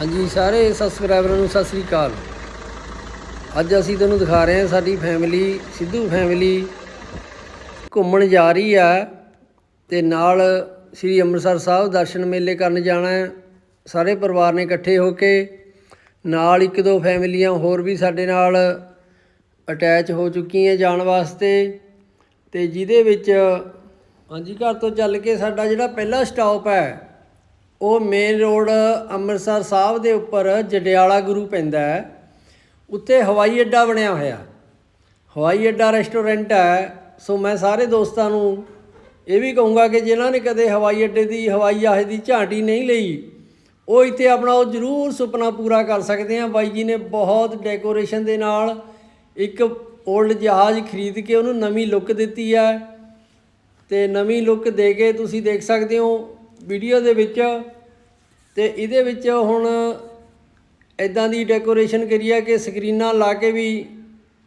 ਹਾਂਜੀ, ਸਾਰੇ ਸਬਸਕ੍ਰਾਈਬਰਾਂ ਨੂੰ ਸਤਿ ਸ੍ਰੀ ਅਕਾਲ। ਅੱਜ ਅਸੀਂ ਤੁਹਾਨੂੰ ਦਿਖਾ ਰਹੇ ਹਾਂ ਸਾਡੀ ਫੈਮਿਲੀ ਸਿੱਧੂ ਫੈਮਿਲੀ ਘੁੰਮਣ ਜਾ ਰਹੀ ਆ ਤੇ ਨਾਲ ਸ੍ਰੀ ਅੰਮ੍ਰਿਤਸਰ ਸਾਹਿਬ ਦਰਸ਼ਨ ਮੇਲੇ ਕਰਨ ਜਾਣਾ ਹੈ। ਸਾਰੇ ਪਰਿਵਾਰ ਨੇ ਇਕੱਠੇ ਹੋ ਕੇ ਨਾਲ ਇੱਕ ਦੋ ਫੈਮਿਲੀਆਂ ਹੋਰ ਵੀ ਸਾਡੇ ਨਾਲ ਅਟੈਚ ਹੋ ਚੁੱਕੀਆਂ ਜਾਣ ਵਾਸਤੇ ਤੇ ਜਿਹਦੇ ਵਿੱਚ ਹਾਂਜੀ, ਘਰ ਤੋਂ ਚੱਲ ਕੇ ਸਾਡਾ ਜਿਹੜਾ ਪਹਿਲਾ ਸਟਾਪ ਹੈ ਉਹ ਮੇਨ ਰੋਡ ਅੰਮ੍ਰਿਤਸਰ ਸਾਹਿਬ ਦੇ ਉੱਪਰ ਜਡਿਆਲਾ ਗੁਰੂ ਪੈਂਦਾ ਹੈ। ਉੱਤੇ ਹਵਾਈ ਅੱਡਾ ਬਣਿਆ ਹੋਇਆ। ਹਵਾਈ ਅੱਡਾ ਰੈਸਟੋਰੈਂਟ ਹੈ। ਸੋ ਮੈਂ ਸਾਰੇ ਦੋਸਤਾਂ ਨੂੰ ਇਹ ਵੀ ਕਹੂੰਗਾ ਕਿ ਜਿਨ੍ਹਾਂ ਨੇ ਕਦੇ ਹਵਾਈ ਅੱਡੇ ਦੀ, ਹਵਾਈ ਜਹਾਜ਼ ਦੀ ਝਾਂਟੀ ਨਹੀਂ ਲਈ, ਉਹ ਇੱਥੇ ਆਪਣਾ ਉਹ ਜ਼ਰੂਰ ਸੁਪਨਾ ਪੂਰਾ ਕਰ ਸਕਦੇ ਆ। ਬਾਈ ਜੀ ਨੇ ਬਹੁਤ ਡੈਕੋਰੇਸ਼ਨ ਦੇ ਨਾਲ ਇੱਕ 올ਡ ਜਹਾਜ਼ ਖਰੀਦ ਕੇ ਉਹਨੂੰ ਨਵੀਂ ਲੁੱਕ ਦਿੱਤੀ ਹੈ। ਤੇ ਨਵੀਂ ਲੁੱਕ ਦੇ ਕੇ ਤੁਸੀਂ ਦੇਖ ਸਕਦੇ ਹੋ ਵੀਡੀਓ ਦੇ ਵਿੱਚ ਤੇ ਇਹਦੇ ਵਿੱਚ ਹੁਣ ਇਦਾਂ ਦੀ ਡੈਕੋਰੇਸ਼ਨ ਕਰੀ ਹੈ ਕਿ ਸਕਰੀਨਾਂ ਲਾ ਕੇ ਵੀ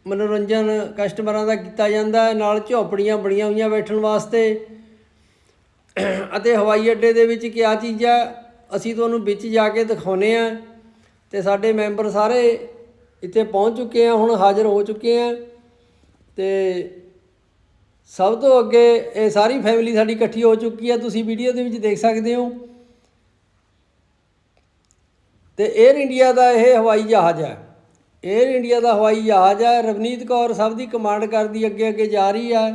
ਮਨੋਰੰਜਨ ਕਸਟਮਰਾਂ ਦਾ ਕੀਤਾ ਜਾਂਦਾ ਨਾਲ ਝੌਪੜੀਆਂ ਬਣੀਆਂ ਹੋਈਆਂ ਬੈਠਣ ਵਾਸਤੇ। ਅਤੇ ਹਵਾਈ ਅੱਡੇ ਦੇ ਵਿੱਚ ਕਿਆ ਚੀਜ਼ ਹੈ ਅਸੀਂ ਤੁਹਾਨੂੰ ਵਿੱਚ ਜਾ ਕੇ ਦਿਖਾਉਨੇ ਆ ਤੇ ਸਾਡੇ ਮੈਂਬਰ ਸਾਰੇ ਇੱਥੇ ਪਹੁੰਚ ਚੁੱਕੇ ਆ, ਹੁਣ ਹਾਜ਼ਰ ਹੋ ਚੁੱਕੇ ਆ। ਤੇ ਸਭ ਤੋਂ ਅੱਗੇ ਇਹ ਸਾਰੀ ਫੈਮਿਲੀ ਸਾਡੀ ਇਕੱਠੀ ਹੋ ਚੁੱਕੀ ਹੈ, ਤੁਸੀਂ ਵੀਡੀਓ ਦੇ ਵਿੱਚ ਦੇਖ ਸਕਦੇ ਹੋ। ਤੇ 에ਅਰ ਇੰਡੀਆ ਦਾ ਇਹ ਹਵਾਈ ਜਹਾਜ਼ ਹੈ। 에ਅਰ ਇੰਡੀਆ ਦਾ ਹਵਾਈ ਜਹਾਜ਼ ਹੈ, ਰਵਨੀਤ ਕੌਰ ਸਭ ਦੀ ਕਮਾਂਡ ਕਰਦੀ ਅੱਗੇ ਅੱਗੇ ਜਾ ਰਹੀ ਹੈ।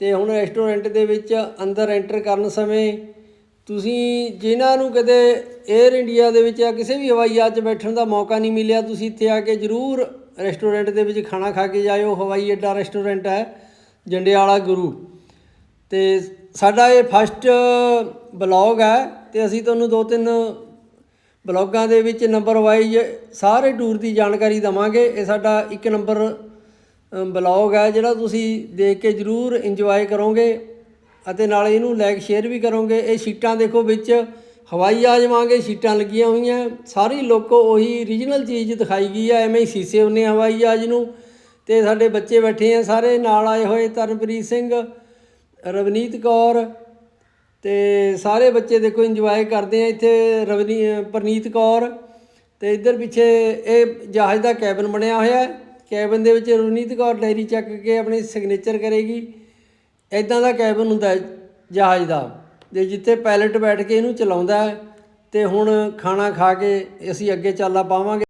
ਤੇ ਹੁਣ ਰੈਸਟੋਰੈਂਟ ਦੇ ਵਿੱਚ ਅੰਦਰ ਐਂਟਰ ਕਰਨ ਸਮੇਂ ਤੁਸੀਂ ਜਿਨ੍ਹਾਂ ਨੂੰ ਕਦੇ 에ਅਰ ਇੰਡੀਆ ਦੇ ਵਿੱਚ ਜਾਂ ਕਿਸੇ ਵੀ ਹਵਾਈ ਜਹਾਜ਼ 'ਚ ਬੈਠਣ ਦਾ ਮੌਕਾ ਨਹੀਂ ਮਿਲਿਆ, ਤੁਸੀਂ ਇੱਥੇ ਆ ਕੇ ਜ਼ਰੂਰ ਰੈਸਟੋਰੈਂਟ ਦੇ ਵਿੱਚ ਖਾਣਾ ਖਾ ਕੇ ਜਾਇਓ। ਹਵਾਈ ਅੱਡਾ ਰੈਸਟੋਰੈਂਟ ਹੈ। ਜੰਡਿਆਲਾ ਗੁਰੂ। ਤੇ ਸਾਡਾ ਇਹ ਫਸਟ ਬਲੌਗ ਹੈ ਤੇ ਅਸੀਂ ਤੁਹਾਨੂੰ ਦੋ ਤਿੰਨ ਬਲੌਗਾਂ ਦੇ ਵਿੱਚ ਨੰਬਰ ਵਾਈਜ਼ ਸਾਰੇ ਟੂਰ ਦੀ ਜਾਣਕਾਰੀ ਦਵਾਂਗੇ। ਇਹ ਸਾਡਾ ਇੱਕ ਨੰਬਰ ਬਲੌਗ ਹੈ ਜਿਹੜਾ ਤੁਸੀਂ ਦੇਖ ਕੇ ਜ਼ਰੂਰ ਇੰਜੋਏ ਕਰੋਗੇ ਅਤੇ ਨਾਲ ਇਹਨੂੰ ਲਾਈਕ ਸ਼ੇਅਰ ਵੀ ਕਰੋਗੇ। ਇਹ ਸੀਟਾਂ ਦੇਖੋ ਵਿੱਚ ਹਵਾਈ ਜਹਾਜ਼ ਵਾਂਗੇ ਸੀਟਾਂ ਲੱਗੀਆਂ ਹੋਈਆਂ। ਸਾਰੀ ਲੋਕੋ ਉਹੀ ਰੀਜਨਲ ਚੀਜ਼ ਦਿਖਾਈ ਗਈ ਹੈ। ਐਵੇਂ ਹੀ ਸੀਸੇ ਹੁੰਨੇ ਹਵਾਈ ਜਹਾਜ਼ ਨੂੰ। ਤੇ ਸਾਡੇ ਬੱਚੇ ਬੈਠੇ ਆ ਸਾਰੇ, ਨਾਲ ਆਏ ਹੋਏ ਤਰਨਪ੍ਰੀਤ ਸਿੰਘ, ਰਵਨੀਤ ਕੌਰ ਤੇ ਸਾਰੇ ਬੱਚੇ ਦੇਖੋ ਇੰਜੋਏ ਕਰਦੇ ਆ ਇੱਥੇ, ਰਵਨੀ, ਪ੍ਰਨੀਤ ਕੌਰ ਤੇ ਇੱਧਰ ਪਿੱਛੇ ਇਹ ਜਹਾਜ਼ ਦਾ ਕੈਬਨ ਬਣਿਆ ਹੋਇਆ ਹੈ। ਕੈਬਨ ਦੇ ਵਿੱਚ ਰਵਨੀਤ ਕੌਰ ਡਾਇਰੀ ਚੱਕ ਕੇ ਆਪਣੀ ਸਿਗਨੇਚਰ ਕਰੇਗੀ। ਐਦਾਂ ਦਾ ਕੈਬਨ ਹੁੰਦਾ ਹੈ ਜਹਾਜ਼ ਦਾ ਤੇ ਜਿੱਥੇ ਪਾਇਲਟ ਬੈਠ ਕੇ ਇਹਨੂੰ ਚਲਾਉਂਦਾ ਹੈ ਤੇ ਹੁਣ ਖਾਣਾ ਖਾ ਕੇ ਅਸੀਂ ਅੱਗੇ ਚਾਲਾ ਪਾਵਾਂਗੇ।